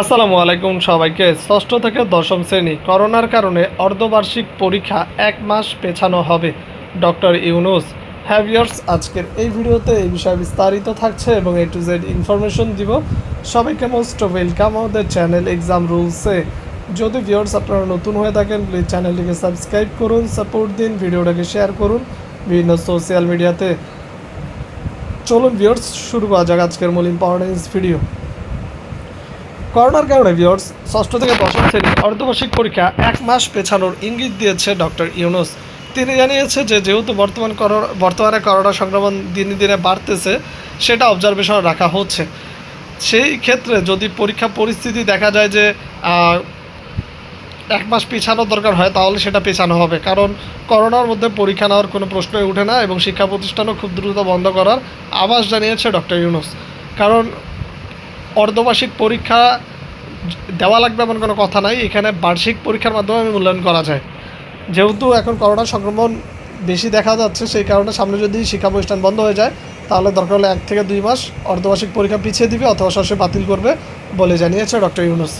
আসসালামু আলাইকুম সবাইকে। ষষ্ঠ থেকে দশম শ্রেণি করোনার কারণে অর্ধবার্ষিক পরীক্ষা এক মাস পেছানো হবে। ডক্টর ইউনুস হ্যাভিয়ার্স আজকের এই ভিডিওতে এই বিষয়ে বিস্তারিত থাকছে এবং এ টু জেড ইনফরমেশন দিব। সবাইকে মোস্ট ওয়েলকাম আমাদের চ্যানেল এক্সাম রুলসে যদি ভিউয়ার্স আপনারা নতুন হয়ে থাকেন প্লিজ চ্যানেলটিকে সাবস্ক্রাইব করুন সাপোর্ট দিন, ভিডিওটাকে শেয়ার করুন বিভিন্ন সোশ্যাল মিডিয়াতে চলুন ভিউয়ার্স শুরু করা যাক আজকের মূল ইম্পর্টেন্স ভিডিও করোনার কারণে ভিওর্স ষষ্ঠ থেকে দশম শ্রেণি অর্ধবার্ষিক পরীক্ষা এক মাস পেছানোর ইঙ্গিত দিয়েছে ডক্টর ইউনুস। তিনি জানিয়েছে যে, যেহেতু বর্তমান বর্তমানে করোনা সংক্রমণ দিনে দিনে বাড়তেছে, সেটা অবজারভেশন রাখা হচ্ছে। সেই ক্ষেত্রে যদি পরীক্ষা পরিস্থিতি দেখা যায় যে এক মাস পেছানোর দরকার হয়, তাহলে সেটা পেছানো হবে। কারণ করোনার মধ্যে পরীক্ষা নেওয়ার কোনো প্রশ্নই উঠে না এবং শিক্ষা প্রতিষ্ঠানও খুব দ্রুত বন্ধ করার আভাস জানিয়েছে ডক্টর ইউনুস। কারণ অর্ধবার্ষিক পরীক্ষা দেওয়া লাগবে এমন কোনো কথা নাই। এখানে বার্ষিক পরীক্ষার মাধ্যমে আমি মূল্যায়ন করা যায়। যেহেতু এখন করোনা সংক্রমণ বেশি দেখা যাচ্ছে, সেই কারণে সামনে যদি শিক্ষা প্রতিষ্ঠান বন্ধ হয়ে যায়, তাহলে দরকার হলে এক থেকে দুই মাস অর্ধবার্ষিক পরীক্ষা পিছিয়ে দিবে অথবা সরাসরি বাতিল করবে বলে জানিয়েছে ডক্টর ইউনুস।